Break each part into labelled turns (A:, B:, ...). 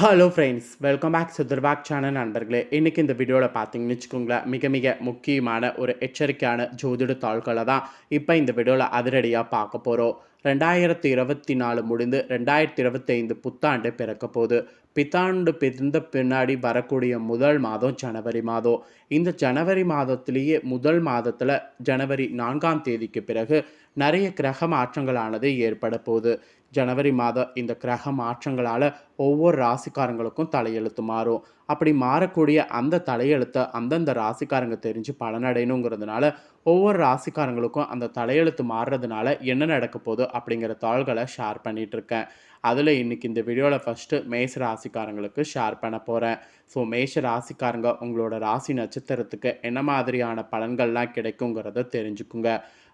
A: Hello friends welcome back சுதர்பாக் channel நண்பர்களே. இன்றைக்கி இந்த வீடியோவில் பார்த்தீங்கன்னு வச்சுக்கோங்களேன் மிக மிக முக்கியமான ஒரு எச்சரிக்கையான ஜோதிட தாள்களை தான் இப்போ இந்த வீடியோவில் அதிரடியாக பார்க்க போகிறோம் ரெண்டாயிரத்தி இருபத்தி நாலு முடிந்து ரெண்டாயிரத்தி இருபத்தைந்து புத்தாண்டு பிறக்க போகுது. பித்தாண்டு பிறந்த பின்னாடி வரக்கூடிய முதல் மாதம் ஜனவரி மாதம். இந்த ஜனவரி மாதத்திலேயே முதல் மாதத்தில் ஜனவரி நான்காம் தேதிக்கு பிறகு நிறைய கிரக மாற்றங்களானது ஏற்பட போகுது. ஜனவரி மாதம் இந்த கிரக மாற்றங்களால் ஒவ்வொரு ராசிக்காரங்களுக்கும் தலையெழுத்து மாறும். அப்படி மாறக்கூடிய அந்த தலையெழுத்தை அந்தந்த ராசிக்காரங்க தெரிஞ்சு பலனடையணுங்கிறதுனால ஒவ்வொரு ராசிக்காரங்களுக்கும் அந்த தலையெழுத்து மாறுறதுனால என்ன நடக்க போகுது அப்படிங்கிற தாள்களை ஷேர் பண்ணிகிட்ருக்கேன் அதில் இன்னைக்கு இந்த வீடியோவில் ஃபஸ்ட்டு மேஷ ராசிக்காரங்களுக்கு ஷேர் பண்ண போகிறேன் ஸோ மேஷ ராசிக்காரங்க உங்களோட ராசி நட்சத்திரத்துக்கு என்ன மாதிரியான பலன்கள்லாம் கிடைக்குங்கிறத தெரிஞ்சுக்குங்க.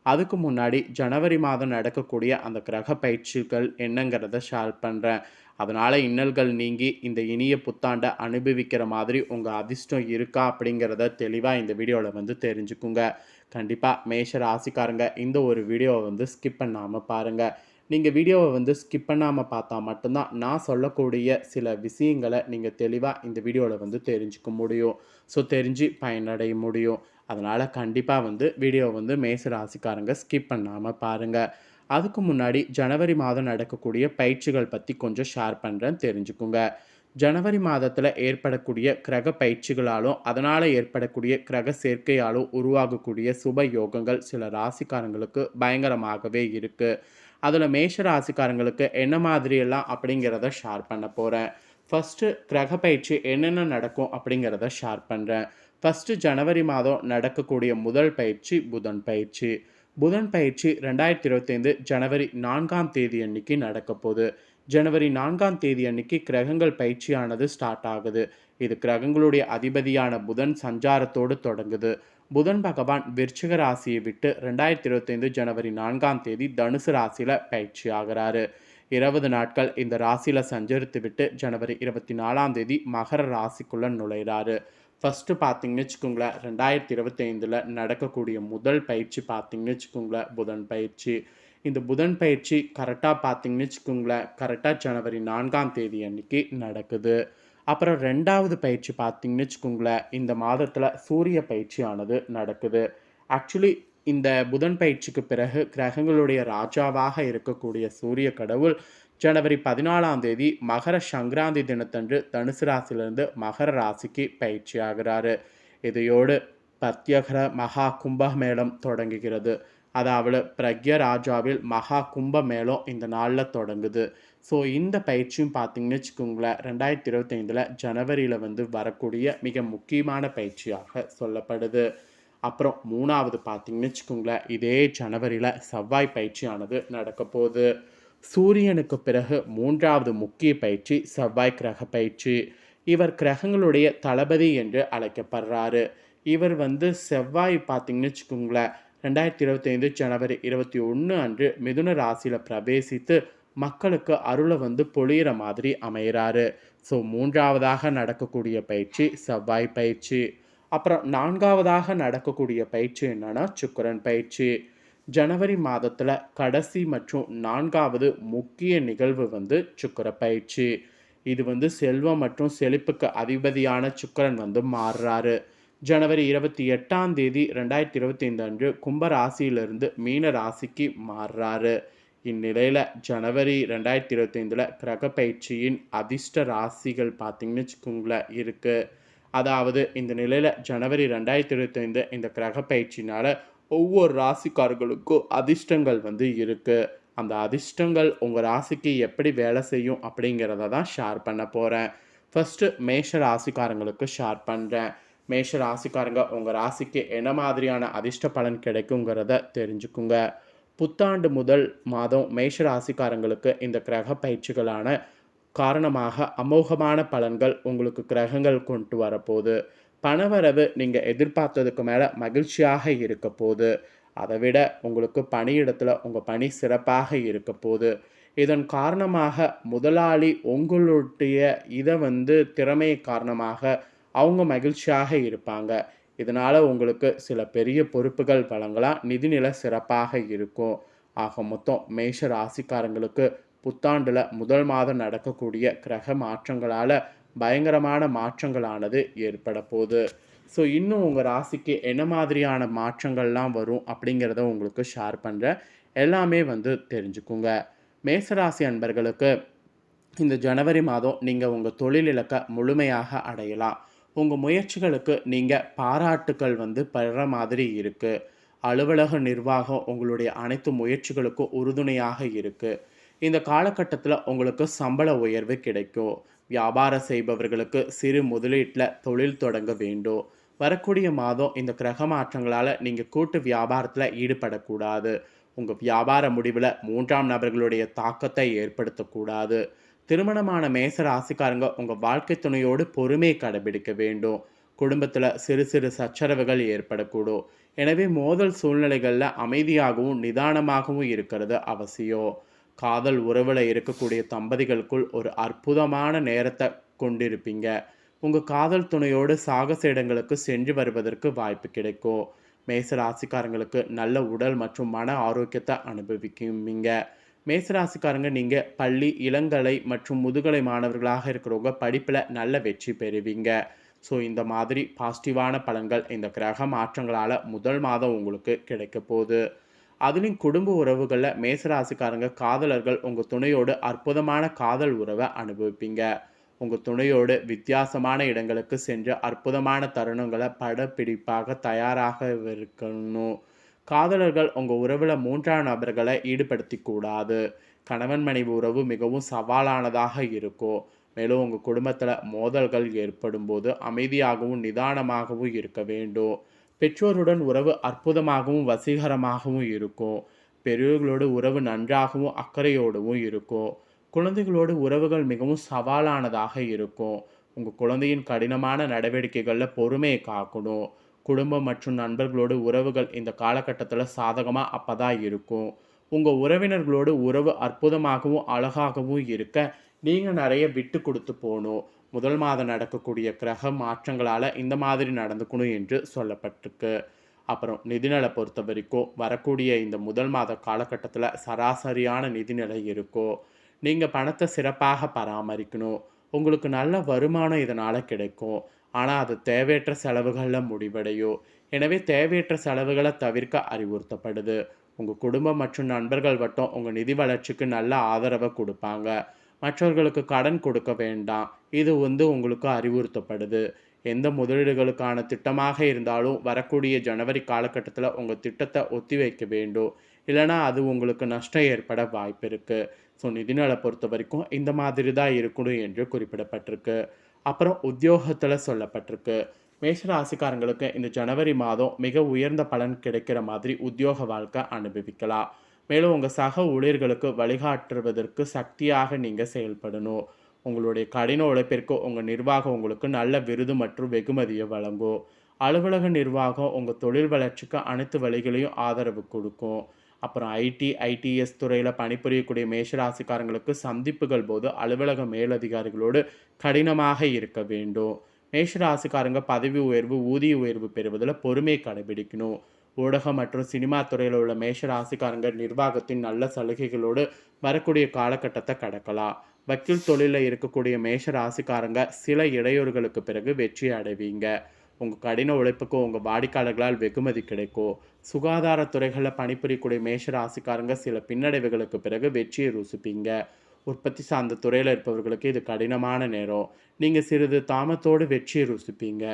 A: அதுக்கு முன்னாடி ஜனவரி மாதம் நடக்கக்கூடிய அந்த கிரக பயிற்சிகள் என்னங்கிறத ஷேர் பண்ணுறேன் அதனால் இன்னல்கள் நீங்கி இந்த இனிய புத்தாண்டை அனுபவிக்கிற மாதிரி உங்கள் அதிர்ஷ்டம் இருக்கா அப்படிங்கிறத தெளிவாக இந்த வீடியோவில் வந்து தெரிஞ்சுக்குங்க. கண்டிப்பாக மேஷ ராசிக்காரங்க இந்த ஒரு வீடியோவை வந்து ஸ்கிப் பண்ணாமல் பாருங்கள் நீங்கள் வீடியோவை வந்து ஸ்கிப் பண்ணாமல் பார்த்தா மட்டும்தான் நான் சொல்லக்கூடிய சில விஷயங்களை நீங்கள் தெளிவாக இந்த வீடியோவில் வந்து தெரிஞ்சுக்க முடியும். ஸோ தெரிஞ்சு பயனடைய முடியும். அதனால் கண்டிப்பாக வந்து வீடியோ வந்து மேச ராசிக்காரங்க ஸ்கிப் பண்ணாமல் பாருங்கள் அதுக்கு முன்னாடி ஜனவரி மாதம் நடக்கக்கூடிய பயிற்சிகள் பற்றி கொஞ்சம் ஷேர் பண்ணுறேன் தெரிஞ்சுக்குங்க. ஜனவரி மாதத்தில் ஏற்படக்கூடிய கிரக பயிற்சிகளாலும் அதனால் ஏற்படக்கூடிய கிரக சேர்க்கையாலும் உருவாகக்கூடிய சுப யோகங்கள் சில ராசிக்காரங்களுக்கு பயங்கரமாகவே இருக்குது அதில் மேஷ ராசிக்காரங்களுக்கு என்ன மாதிரியெல்லாம் அப்படிங்கிறத ஷேர் பண்ண போகிறேன் ஃபஸ்ட்டு கிரக பயிற்சி என்னென்ன நடக்கும் அப்படிங்கிறத ஷேர் பண்ணுறேன் ஃபஸ்ட்டு ஜனவரி மாதம் நடக்கக்கூடிய முதல் பயிற்சி புதன் பயிற்சி. புதன் பயிற்சி ரெண்டாயிரத்தி இருபத்தைந்து ஜனவரி நான்காம் தேதி அன்னைக்கு நடக்கப்போகுது ஜனவரி நான்காம் தேதி அன்னைக்கு கிரகங்கள் பயிற்சியானது ஸ்டார்ட் ஆகுது. இது கிரகங்களுடைய அதிபதியான புதன் சஞ்சாரத்தோடு தொடங்குது. புதன் பகவான் விருச்சிக ராசியை விட்டு ரெண்டாயிரத்தி இருபத்தைந்து ஜனவரி நான்காம் தேதி தனுசு ராசியில் பயிற்சி ஆகிறாரு. இருபது நாட்கள் இந்த ராசியில் சஞ்சரித்து விட்டு ஜனவரி இருபத்தி நாலாம் தேதி மகர ராசிக்குள்ளே நுழைகிறாரு ஃபஸ்ட்டு பார்த்தீங்கன்னு வச்சுக்கோங்களேன் ரெண்டாயிரத்தி இருபத்தைந்தில் நடக்கக்கூடிய முதல் பயிற்சி பார்த்தீங்கன்னு வச்சுக்கோங்களேன் புதன் பயிற்சி. இந்த புதன் பயிற்சி கரெக்டாக பார்த்தீங்கன்னு வச்சுக்கோங்களேன் கரெக்டாக ஜனவரி நான்காம் தேதி அன்னைக்கு நடக்குது. அப்புறம் ரெண்டாவது பயிற்சி பார்த்தீங்கன்னு வச்சுக்கோங்களேன் இந்த மாதத்தில் சூரிய பயிற்சியானது நடக்குது. ஆக்சுவலி இந்த புதன் பயிற்சிக்கு பிறகு கிரகங்களுடைய ராஜாவாக இருக்கக்கூடிய சூரிய கடவுள் ஜனவரி பதினாலாம் தேதி மகர சங்கராந்தி தினத்தன்று தனுசு ராசியிலிருந்து மகர ராசிக்கு பயிற்சி ஆகிறாரு. இதையோடு பத்யகர மகா கும்பமேளம் தொடங்குகிறது. அதாவது பிரக்ய ராஜாவில் மகா கும்பமேளம் இந்த நாளில் தொடங்குது. ஸோ இந்த பயிற்சியும் பார்த்தீங்கன்னு வச்சுக்கோங்களேன் ரெண்டாயிரத்தி இருபத்தைந்தில் ஜனவரியில் வந்து வரக்கூடிய மிக முக்கியமான பயிற்சியாக சொல்லப்படுது. அப்புறம் மூணாவது பார்த்தீங்கன்னு வச்சுக்கோங்களேன் இதே ஜனவரியில் செவ்வாய் பயிற்சியானது நடக்க போகுது. சூரியனுக்கு பிறகு மூன்றாவது முக்கிய பயிற்சி செவ்வாய் கிரக பயிற்சி. இவர் கிரகங்களுடைய தளபதி என்று அழைக்கப்படுறாரு. இவர் வந்து செவ்வாய் பார்த்தீங்கன்னு வச்சுக்கோங்களேன் ரெண்டாயிரத்தி இருபத்தைந்து ஜனவரி இருபத்தி ஒன்று அன்று மிதுன ராசியில் பிரவேசித்து மக்களுக்கு அருளை வந்து பொழியிற மாதிரி அமைகிறாரு ஸோ மூன்றாவதாக நடக்கக்கூடிய பயிற்சி செவ்வாய் பயிற்சி. அப்புறம் நான்காவதாக நடக்கக்கூடிய பயிற்சி என்னன்னா சுக்கரன் பயிற்சி. ஜனவரி மாதத்தில் கடைசி மற்றும் நான்காவது முக்கிய நிகழ்வு வந்து சுக்கர பயிற்சி இது வந்து செல்வம் மற்றும் செழிப்புக்கு அதிபதியான சுக்கரன் வந்து மாறுறாரு. ஜனவரி இருபத்தி எட்டாம் தேதி ரெண்டாயிரத்தி இருபத்தி ஐந்து அன்று கும்ப ராசியிலிருந்து மீன ராசிக்கு மாறுறாரு. இந்நிலையில் ஜனவரி ரெண்டாயிரத்தி இருபத்தைந்தில் கிரக பயிற்சியின் அதிர்ஷ்ட ராசிகள் பார்த்திங்கன்னு வச்சுக்கோங்களேன் இருக்குது அதாவது இந்த நிலையில் ஜனவரி ரெண்டாயிரத்தி இருபத்தைந்து இந்த கிரக பயிற்சினால் ஒவ்வொரு ராசிக்காரர்களுக்கும் அதிர்ஷ்டங்கள் வந்து இருக்குது அந்த அதிர்ஷ்டங்கள் உங்கள் ராசிக்கு எப்படி வேலை செய்யும் அப்படிங்கிறத தான் ஷேர் பண்ண போகிறேன் ஃபஸ்ட்டு மேஷ ராசிக்காரங்களுக்கு ஷேர் பண்ணுறேன் மேஷ ராசிக்காரங்க உங்கள் ராசிக்கு என்ன மாதிரியான அதிர்ஷ்ட பலன் கிடைக்குங்கிறத தெரிஞ்சுக்குங்க. புத்தாண்டு முதல் மாதம் மேஷ ராசிக்காரங்களுக்கு இந்த கிரக பயிற்சிகளான காரணமாக அமோகமான பலன்கள் உங்களுக்கு கிரகங்கள் கொண்டு வரப்போகுது. பணவரவு நீங்கள் எதிர்பார்த்ததுக்கு மேலே மகிழ்ச்சியாக இருக்க போது அதை விட உங்களுக்கு பணியிடத்தில் உங்கள் பணி சிறப்பாக இருக்க போது இதன் காரணமாக முதலாளி உங்களுடைய இதை வந்து திறமை காரணமாக அவங்க மகிழ்ச்சியாக இருப்பாங்க. இதனால் உங்களுக்கு சில பெரிய பொறுப்புகள் வழங்கலாம். நிதிநிலை சிறப்பாக இருக்கும். ஆக மொத்தம் மேஷ ராசிக்காரங்களுக்கு புத்தாண்டில் முதல் மாதம் நடக்கக்கூடிய கிரக மாற்றங்களால் பயங்கரமான மாற்றங்களானது ஏற்பட போகுது. ஸோ இன்னும் உங்கள் ராசிக்கு என்ன மாதிரியான மாற்றங்கள்லாம் வரும் அப்படிங்கிறத உங்களுக்கு ஷேர் பண்ணுறேன் எல்லாமே வந்து தெரிஞ்சுக்குங்க. மேசராசி அன்பர்களுக்கு இந்த ஜனவரி மாதம் நீங்கள் உங்கள் தொழில் இலக்கை முழுமையாக அடையலாம். உங்கள் முயற்சிகளுக்கு நீங்கள் பாராட்டுக்கள் வந்து பெற மாதிரி இருக்குது அலுவலக நிர்வாகம் உங்களுடைய அனைத்து முயற்சிகளுக்கும் உறுதுணையாக இருக்குது இந்த காலகட்டத்தில் உங்களுக்கு சம்பள உயர்வு கிடைக்கும். வியாபாரம் செய்பவர்களுக்கு சிறு முதலீட்டில் தொழில் தொடங்க வேண்டும். வரக்கூடிய மாதம் இந்த கிரக மாற்றங்களால் நீங்கள் கூட்டு வியாபாரத்தில் ஈடுபடக்கூடாது. உங்கள் வியாபார முடிவில் மூன்றாம் நபர்களுடைய தாக்கத்தை ஏற்படுத்தக்கூடாது. திருமணமான மேச ராசிக்காரங்க உங்கள் வாழ்க்கை துணையோடு பொறுமையை கடைபிடிக்க வேண்டும். குடும்பத்தில் சிறு சிறு சச்சரவுகள் ஏற்படக்கூடும். எனவே மோதல் சூழ்நிலைகளில் அமைதியாகவும் நிதானமாகவும் இருக்கிறது அவசியம். காதல் உறவில் இருக்கக்கூடிய தம்பதிகளுக்குள் ஒரு அற்புதமான நேரத்தை கொண்டிருப்பீங்க. உங்கள் காதல் துணையோடு சாகச இடங்களுக்கு சென்று வருவதற்கு வாய்ப்பு கிடைக்கும். மேச ராசிக்காரங்களுக்கு நல்ல உடல் மற்றும் மன ஆரோக்கியத்தை அனுபவிக்குவீங்க மேசராசிக்காரங்க நீங்கள் பள்ளி இளங்கலை மற்றும் முதுகலை மாணவர்களாக இருக்கிறவங்க படிப்பில் நல்ல வெற்றி பெறுவீங்க. ஸோ இந்த மாதிரி பாசிட்டிவான பலன்கள் இந்த கிரக மாற்றங்களால் முதல் மாதம் உங்களுக்கு கிடைக்க போகுது. அதுலேயும் குடும்ப உறவுகளில் மேசராசிக்காரங்க காதலர்கள் உங்கள் துணையோடு அற்புதமான காதல் உறவை அனுபவிப்பீங்க. உங்கள் துணையோடு வித்தியாசமான இடங்களுக்கு சென்று அற்புதமான தருணங்களை படப்பிடிப்பாக தயாராக இருக்கணும். காதலர்கள் உங்கள் உறவில் மூன்றாம் நபர்களை ஈடுபடுத்தி கூடாது கணவன் மனைவி உறவு மிகவும் சவாலானதாக இருக்கும். மேலும் உங்கள் குடும்பத்தில் மோதல்கள் ஏற்படும் போது அமைதியாகவும் நிதானமாகவும் இருக்க வேண்டும். பெற்றோருடன் உறவு அற்புதமாகவும் வசீகரமாகவும் இருக்கும். பெரியவர்களோட உறவு நன்றாகவும் அக்கறையோடவும் இருக்கும். குழந்தைகளோடு உறவுகள் மிகவும் சவாலானதாக இருக்கும். உங்கள் குழந்தையின் கடினமான நடவடிக்கைகளில் பொறுமையை காக்கணும். குடும்பம் மற்றும் நண்பர்களோடு உறவுகள் இந்த காலகட்டத்தில் சாதகமாக அப்போ தான் இருக்கும். உங்கள் உறவினர்களோடு உறவு அற்புதமாகவும் அழகாகவும் இருக்க நீங்கள் நிறைய விட்டு கொடுத்து போகணும். முதல் மாதம் நடக்கக்கூடிய கிரக மாற்றங்களால் இந்த மாதிரி நடந்துக்கணும் என்று சொல்லப்பட்டிருக்கு. அப்புறம் நிதிநிலை பொறுத்த வரைக்கும் வரக்கூடிய இந்த முதல் மாத காலகட்டத்தில் சராசரியான நிதிநிலை இருக்கும் நீங்கள் பணத்தை சிறப்பாக பராமரிக்கணும் உங்களுக்கு நல்ல வருமானம் இதனால் கிடைக்கும். ஆனால் அது தேவையற்ற செலவுகளில் முடிவடையும் எனவே தேவையற்ற செலவுகளை தவிர்க்க அறிவுறுத்தப்படுது. உங்கள் குடும்பம் மற்றும் நண்பர்கள் வட்டம் உங்கள் நிதி வளர்ச்சிக்கு நல்ல ஆதரவை கொடுப்பாங்க. மற்றவர்களுக்கு கடன் கொடுக்க வேண்டாம். இது வந்து உங்களுக்கு அறிவுறுத்தப்படுது. எந்த முதலீடுகளுக்கான திட்டமாக இருந்தாலும் வரக்கூடிய ஜனவரி காலகட்டத்தில் உங்கள் திட்டத்தை ஒத்தி வைக்க வேண்டும். இல்லைனா அது உங்களுக்கு நஷ்டம் ஏற்பட வாய்ப்பு இருக்குது ஸோ நிதிநலை பொறுத்த வரைக்கும் இந்த மாதிரி தான் இருக்கணும் என்று குறிப்பிடப்பட்டிருக்கு. அப்புறம் உத்தியோகத்தில் சொல்லப்பட்டிருக்கு. மேஷ ராசிக்காரங்களுக்கு இந்த ஜனவரி மாதம் மிக உயர்ந்த பலன் கிடைக்கிற மாதிரி உத்தியோக வாழ்க்கை அனுபவிக்கலாம். மேலும் உங்கள் சக ஊழியர்களுக்கு வழிகாட்டுவதற்கு சக்தியாக நீங்கள் செயல்படணும். உங்களுடைய கடின உழைப்பிற்கு உங்கள் நிர்வாகம் உங்களுக்கு நல்ல விருது மற்றும் வெகுமதியை வழங்கும். அலுவலக நிர்வாகம் உங்கள் தொழில் வளர்ச்சிக்கு அனைத்து வழிகளையும் ஆதரவு கொடுக்கும். அப்புறம் ஐடி ஐடிஎஸ் துறையில் பணிபுரியக்கூடிய மேஷராசிக்காரங்களுக்கு சந்திப்புகள் போது அலுவலக மேலதிகாரிகளோடு கடினமாக இருக்க வேண்டும். மேஷராசிக்காரங்க பதவி உயர்வு ஊதிய உயர்வு பெறுவதில் பொறுமை கடைபிடிக்கணும். ஊடகம் மற்றும் சினிமா துறையில் உள்ள மேஷ ராசிக்காரங்க நிர்வாகத்தின் நல்ல சலுகைகளோடு வரக்கூடிய காலகட்டத்தை கடக்கலாம். வக்கீல் தொழிலில் இருக்கக்கூடிய மேஷ ராசிக்காரங்க சில இடையூறுகளுக்கு பிறகு வெற்றி அடைவீங்க. உங்கள் கடின உழைப்புக்கும் உங்கள் வாடிக்கையாளர்களால் வெகுமதி கிடைக்கும். சுகாதாரத்துறைகளில் பணிபுரியக்கூடிய மேஷ ராசிக்காரங்க சில பின்னடைவுகளுக்கு பிறகு வெற்றியை ருசிப்பீங்க. உற்பத்தி சார்ந்த துறையில் இருப்பவர்களுக்கு இது கடினமான நேரம். நீங்கள் சிறிது தாமத்தோடு வெற்றியை ருசிப்பீங்க.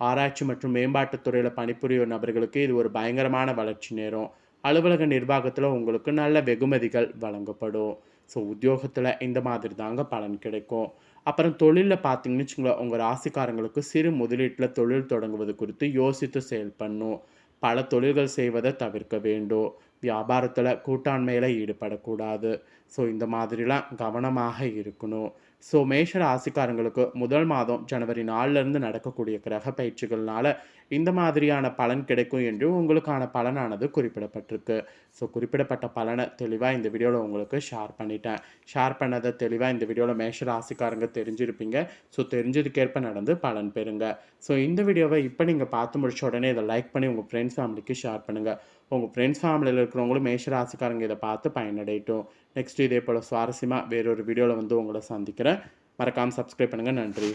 A: ஆராய்ச்சி மற்றும் மேம்பாட்டுத் துறையில் பணிபுரியும் நபர்களுக்கு இது ஒரு பயங்கரமான வளர்ச்சி நேரம். அலுவலக நிர்வாகத்தில் உங்களுக்கு நல்ல வெகுமதிகள் வழங்கப்படும். ஸோ உத்தியோகத்தில் இந்த மாதிரி தாங்க பலன் கிடைக்கும். அப்புறம் தொழிலில் பார்த்தீங்கன்னு வச்சுங்களேன் உங்கள் ராசிக்காரங்களுக்கு சிறு முதலீட்டில் தொழில் தொடங்குவது குறித்து யோசித்து செயல் பண்ணும் பல தொழில்கள் செய்வதை தவிர்க்க வேண்டும். வியாபாரத்தில் கூட்டாண்மையில் ஈடுபடக்கூடாது. ஸோ இந்த மாதிரிலாம் கவனமாக இருக்கணும். ஸோ மேஷ ராசிக்காரங்களுக்கு முதல் மாதம் ஜனவரி நாலுலேருந்து நடக்கக்கூடிய கிரக பயிற்சிகள்னால இந்த மாதிரியான பலன் கிடைக்கும் என்று உங்களுக்கான பலனானது குறிப்பிடப்பட்டிருக்கு. ஸோ குறிப்பிடப்பட்ட பலனை தெளிவாக இந்த வீடியோவில் உங்களுக்கு ஷேர் பண்ணிட்டேன். ஷேர் பண்ணதை தெளிவாக இந்த வீடியோவில் மேஷ ராசிக்காரங்க தெரிஞ்சிருப்பீங்க. ஸோ தெரிஞ்சதுக்கேற்ப நடந்து பலன் பெறுங்க. ஸோ இந்த வீடியோவை இப்போ நீங்கள் பார்த்து முடிச்ச உடனே இதை லைக் பண்ணி உங்கள் ஃப்ரெண்ட்ஸ் ஃபேமிலிக்கு ஷேர் பண்ணுங்கள் உங்கள் ஃப்ரெண்ட்ஸ் ஃபேமிலியில் இருக்கிறவங்களும் மேஷ ராசிக்காரங்க இதை பார்த்து பயனடையட்டும். நெக்ஸ்ட் இதே போல் சுவாரஸ்யமாக வேறொரு வீடியோவில் வந்து உங்களை சந்திக்கிறேன். மறக்காமல் சப்ஸ்கிரைப் பண்ணுங்கள் நன்றி.